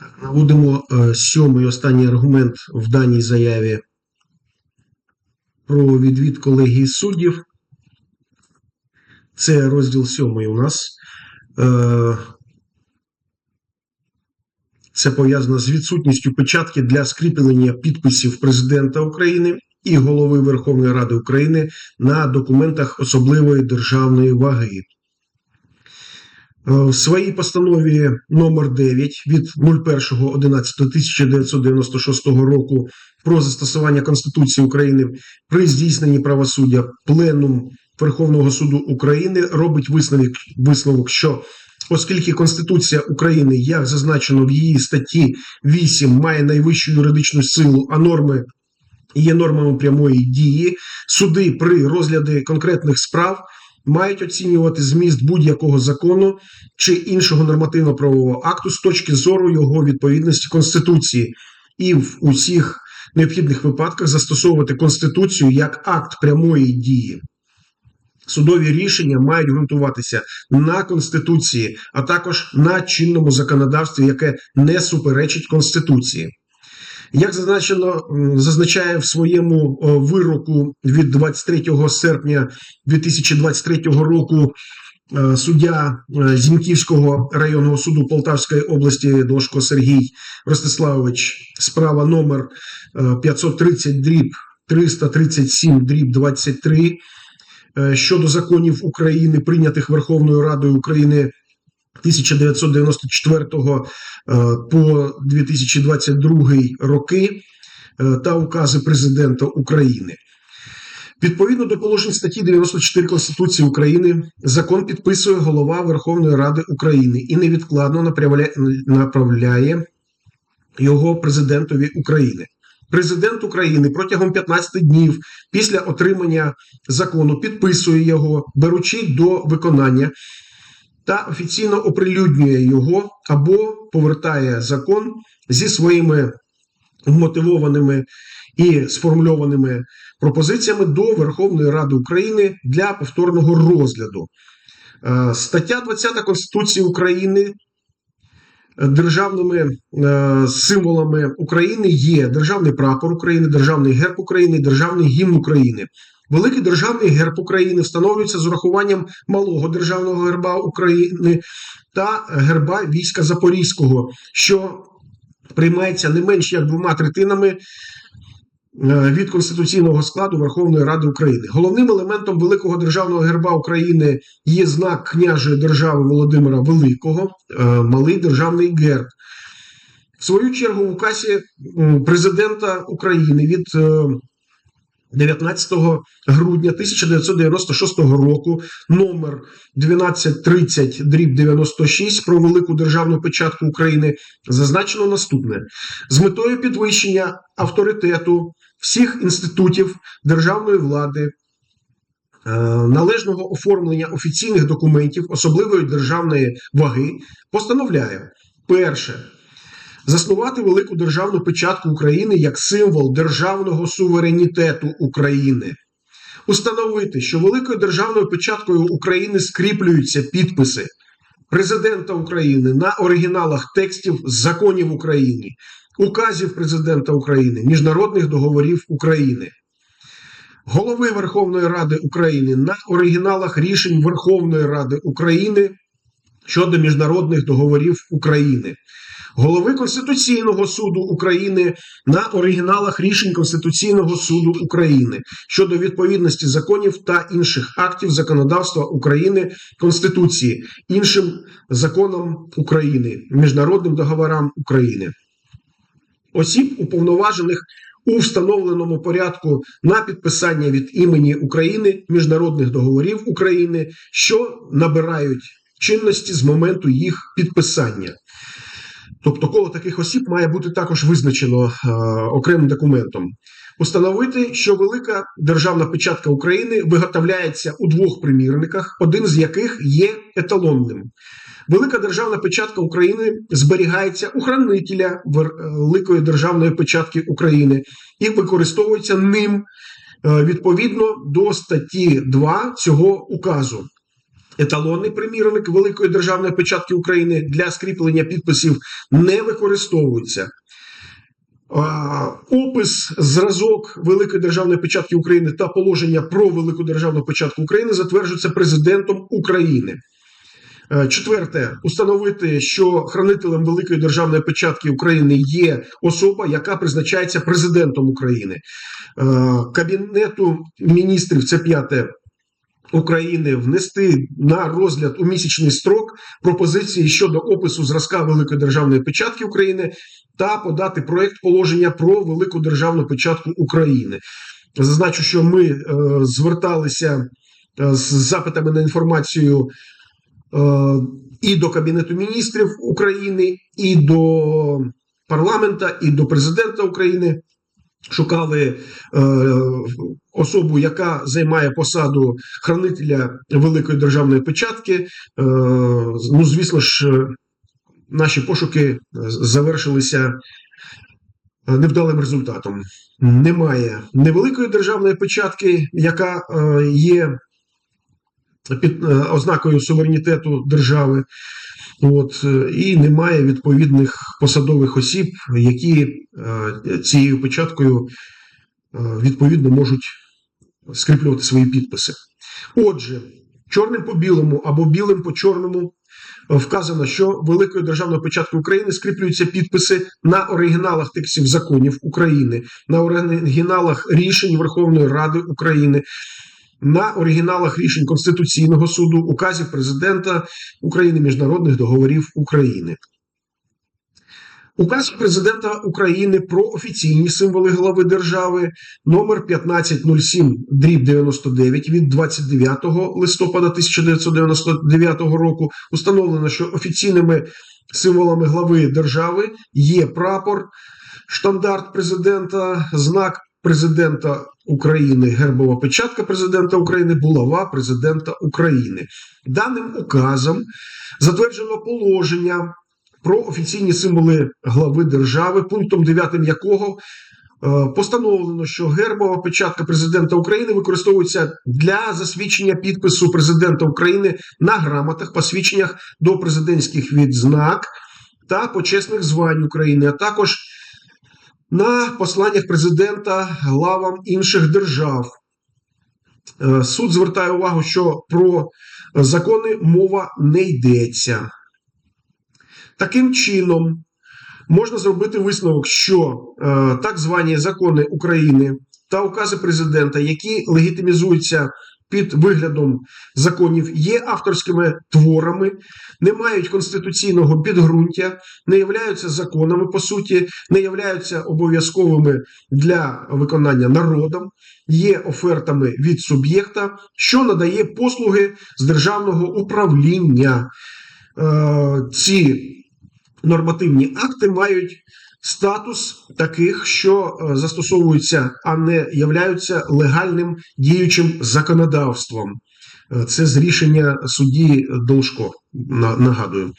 Так, наводимо е, сьомий останній аргумент в даній заяві про відвід колегії суддів. Це розділ сьомий у нас. Е, Це пов'язано з відсутністю печатки для скріплення підписів президента України і голови Верховної Ради України на документах особливої державної ваги. Е, В своїй постанові номер 9 від 01.11.1996 року про застосування Конституції України при здійсненні правосуддя Пленум Верховного суду України робить висновок, висновок, що оскільки Конституція України, як зазначено в її статті 8, має найвищу юридичну силу, а норми є нормами прямої дії, суди при розгляді конкретних справ мають оцінювати зміст будь-якого закону чи іншого нормативно-правового акту з точки зору його відповідності Конституції і в усіх необхідних випадках застосовувати Конституцію як акт прямої дії. Судові рішення мають ґрунтуватися на Конституції, а також на чинному законодавстві, яке не суперечить Конституції. Як зазначено, зазначає в своєму вироку від 23 серпня 2023 року е, суддя е, Зіньківського районного суду Полтавської області Дошко Сергій Ростиславович, справа номер е, 530 дріб 337 дріб 23 е, щодо законів України, прийнятих Верховною Радою України 1994 е, по 2022 роки е, та укази президента України. Відповідно до положень статті 94 Конституції України, закон підписує голова Верховної Ради України і невідкладно направляє, направляє його президентові України. Президент України протягом 15 днів після отримання закону підписує його, беручи до виконання та офіційно оприлюднює його або повертає закон зі своїми вмотивованими і сформульованими пропозиціями до Верховної Ради України для повторного розгляду. Е, Стаття 20 Конституції України е, державними е, символами України є державний прапор України, державний герб України, державний гімн України. Великий державний герб України встановлюється з урахуванням малого державного герба України та герба війська Запорізького, що приймається не менш як двома третинами е, від конституційного складу Верховної Ради України. Головним елементом великого державного герба України є знак княжої держави Володимира Великого, е, малий державний герб. В свою чергу, в указі президента України від е, 19 грудня 1996 року номер 1230 дріб 96 про велику державну печатку України зазначено наступне: з метою підвищення авторитету всіх інститутів державної влади. е, Належного оформлення офіційних документів особливої державної ваги постановляє перше заснувати велику державну печатку України як символ державного суверенітету України. Установити, що великою державною печаткою України скріплюються підписи президента України на оригіналах текстів законів України, указів президента України, міжнародних договорів України, голови Верховної Ради України на оригіналах рішень Верховної Ради України щодо міжнародних договорів України голови Конституційного суду України на оригіналах рішень Конституційного суду України щодо відповідності законів та інших актів законодавства України Конституції, іншим законам України, міжнародним договорам України. Осіб уповноважених у встановленому порядку на підписання від імені України міжнародних договорів України, що набирають чинності з моменту їх підписання. Тобто, коло таких осіб має бути також визначено е, окремим документом. Установити, що велика державна печатка України виготовляється у двох примірниках, один з яких є еталонним. Велика державна печатка України зберігається у хранителя Великої державної печатки України і використовується ним е, відповідно до статті 2 цього указу. Еталонний примірник Великої державної печатки України для скріплення підписів не використовується. Опис, зразок Великої державної печатки України та положення про Велику державну печатку України затверджується президентом України. Е, Четверте, установити, що хранителем Великої державної печатки України є особа, яка призначається президентом України. Е, Кабінету міністрів, це п'яте. України внести на розгляд у місячний строк пропозиції щодо опису зразка Великої державної печатки України та подати проект положення про Велику державну печатку України. Зазначу, що ми е, зверталися е, з запитами на інформацію е, і до Кабінету міністрів України, і до парламента, і до президента України. Шукали е, особу, яка займає посаду хранителя Великої державної печатки. Е, ну, звісно ж, е, наші пошуки завершилися е, невдалим результатом. Немає невеликої державної печатки, яка е, є під е, ознакою суверенітету держави. От, е, і немає відповідних посадових осіб, які е, цією печаткою е, відповідно можуть скріплювати свої підписи. Отже, чорним по білому або білим по чорному вказано, що Великою державною печаткою України скріплюються підписи на оригіналах текстів законів України, на оригіналах рішень Верховної Ради України. На оригіналах рішень Конституційного суду, указів президента України, міжнародних договорів України. Указ президента України про офіційні символи глави держави номер 1507 дріб 99 від 29 листопада 1999 року установлено, що офіційними символами глави держави є прапор, штандарт президента, знак президента України, гербова печатка президента України, булава президента України. Даним указом затверджено положення про офіційні символи глави держави, пунктом 9 якого е, постановлено, що гербова печатка президента України використовується для засвідчення підпису президента України на грамотах, посвідченнях до президентських відзнак та почесних звань України, а також на посланнях президента главам інших держав. Е, Суд звертає увагу, що про закони мова не йдеться. Таким чином, можна зробити висновок, що е, так звані закони України та укази президента, які легітимізуються під виглядом законів, є авторськими творами, не мають конституційного підґрунтя, не являються законами по суті, не являються обов'язковими для виконання народом, є офертами від суб'єкта, що надає послуги з державного управління. Е, Ці нормативні акти мають статус таких, що е, застосовуються, а не являються легальним діючим законодавством. Е, Це з рішення судді Должко. Нагадую,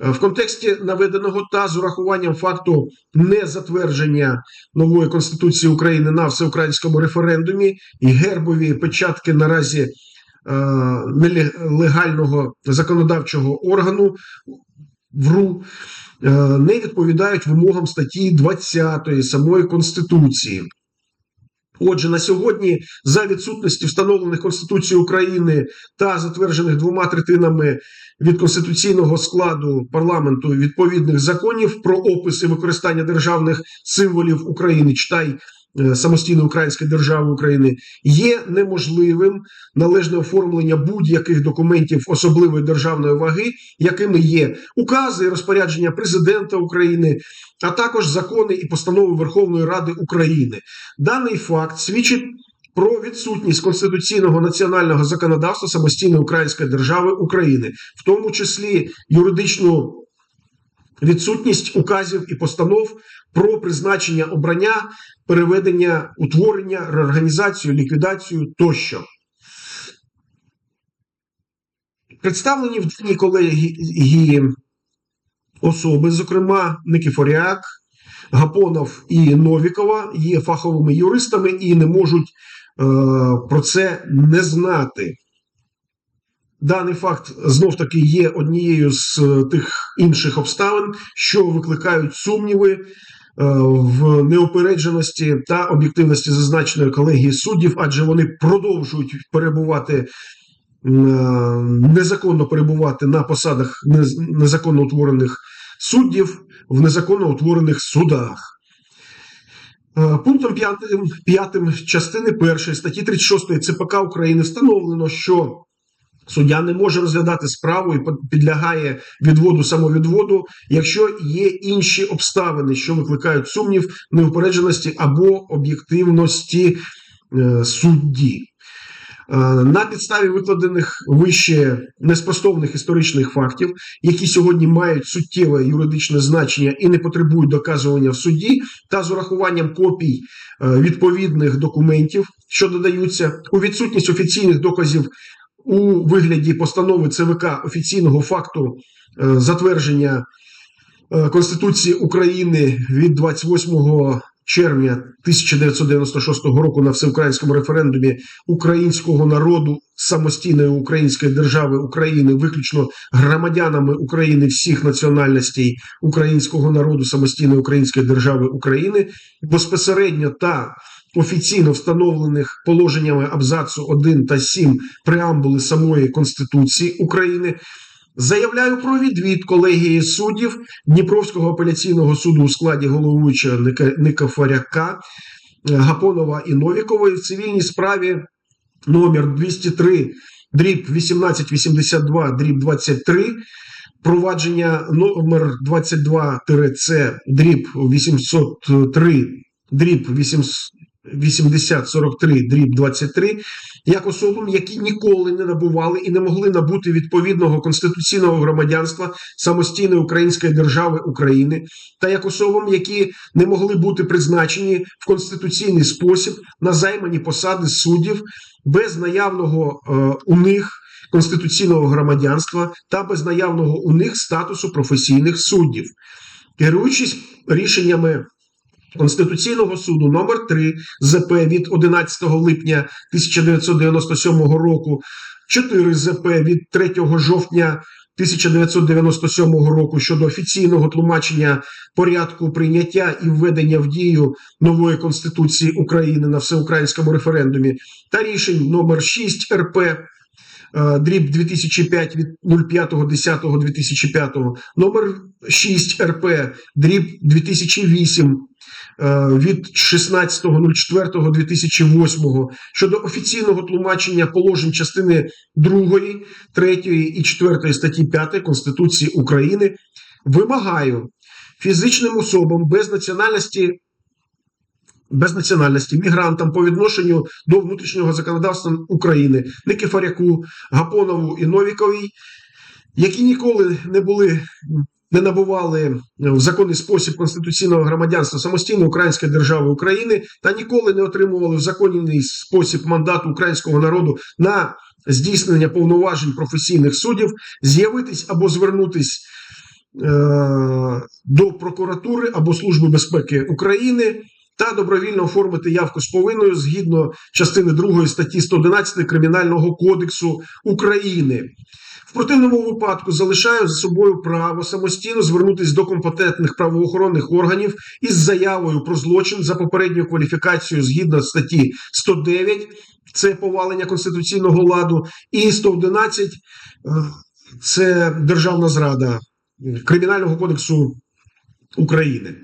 Е, в контексті наведеного та з урахуванням факту незатвердження нової конституції України на всеукраїнському референдумі і гербові печатки наразі нелегального законодавчого органу ВРУ е, не відповідають вимогам статті 20 самої Конституції. Отже, на сьогодні, за відсутності встановлених Конституцією України та затверджених двома третинами від конституційного складу парламенту відповідних законів про опис і використання державних символів України, читай самостійної української держави України, є неможливим належне оформлення будь-яких документів особливої державної ваги, якими є укази і розпорядження президента України, а також закони і постанови Верховної Ради України. Даний факт свідчить про відсутність конституційного національного законодавства самостійної української держави України, в тому числі юридичну відсутність указів і постанов про призначення обрання, переведення, утворення, реорганізацію, ліквідацію тощо. Представлені в даній колегії особи, зокрема Никифоряк, Гапонов і Новікова, є фаховими юристами і не можуть е, про це не знати. Даний факт знов таки є однією з е, тих інших обставин, що викликають сумніви в неупередженості та об'єктивності зазначеної колегії суддів, адже вони продовжують перебувати е, незаконно перебувати на посадах незаконно утворених суддів в незаконно утворених судах. Е, Пунктом 5, 5 частини 1 статті 36 ЦПК України встановлено, що суддя не може розглядати справу і підлягає відводу самовідводу, якщо є інші обставини, що викликають сумнів неупередженості або об'єктивності е, судді. Е, На підставі викладених вище неспростовних історичних фактів, які сьогодні мають суттєве юридичне значення і не потребують доказування в суді, та з урахуванням копій е, відповідних документів, що додаються, у відсутність офіційних доказів у вигляді постанови ЦВК офіційного факту е, затвердження е, Конституції України від 28 червня 1996 року на всеукраїнському референдумі українського народу самостійної української держави України, виключно громадянами України всіх національностей українського народу самостійної української держави України безпосередньо та офіційно встановлених положеннями абзацу 1 та 7 преамбули самої Конституції України. Заявляю про відвід колегії суддів Дніпровського апеляційного суду у складі головуючого Ника- Никифоряка, е, Гапонова і Новікової в цивільній справі номер 203 дріб 1882 дріб 23 провадження номер 22-С дріб 803 дріб 800 8043 дріб 23 як особам, які ніколи не набували і не могли набути відповідного конституційного громадянства самостійної української держави України, та як особам, які не могли бути призначені в конституційний спосіб на займані посади суддів без наявного е, у них конституційного громадянства та без наявного у них статусу професійних суддів, керуючись рішеннями. Конституційного суду номер 3 ЗП від 11 липня 1997 року, 4 ЗП від 3 жовтня 1997 року щодо офіційного тлумачення порядку прийняття і введення в дію нової Конституції України на всеукраїнському референдумі та рішень номер 6 РП е, дріб 2005 від 05.10.2005, номер 6 РП дріб 2008 е, від 16.04.2008 щодо офіційного тлумачення положень частини 2, 3 і 4 статті 5 Конституції України вимагаю фізичним особам без національності без національності мігрантам по відношенню до внутрішнього законодавства України Никифоряку, Гапонову і Новіковій, які ніколи не були не набували в законний спосіб конституційного громадянства самостійної української держави України та ніколи не отримували в законний спосіб мандату українського народу на здійснення повноважень професійних суддів, з'явитись або звернутись е, до прокуратури або Служби безпеки України та добровільно оформити явку з повинною згідно частини 2 статті 111 Кримінального кодексу України. В противному випадку залишаю за собою право самостійно звернутися до компетентних правоохоронних органів із заявою про злочин за попередньою кваліфікацією згідно статті 109, це повалення конституційного ладу, і 111 е, це державна зрада Кримінального кодексу України.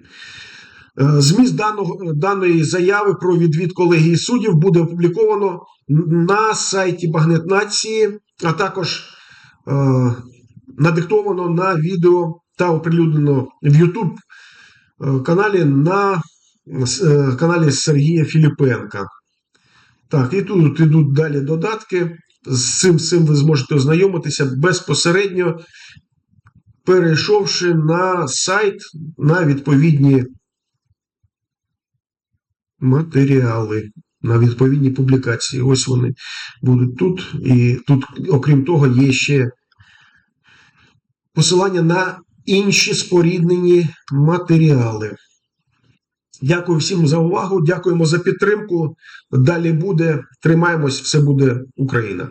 Е, Зміст даного, даної заяви про відвід колегії суддів буде опубліковано на сайті Багнет Нації, а також е, надиктовано на відео та оприлюднено в YouTube е, каналі на е, каналі Сергія Філіпенка. Так, і тут йдуть далі додатки. З цим, цим ви зможете ознайомитися безпосередньо, перейшовши на сайт на відповідні матеріали на відповідні публікації. Ось вони будуть тут. І тут, окрім того, є ще посилання на інші споріднені матеріали. Дякую всім за увагу. Дякуємо за підтримку. Далі буде. Тримаємось, все буде Україна.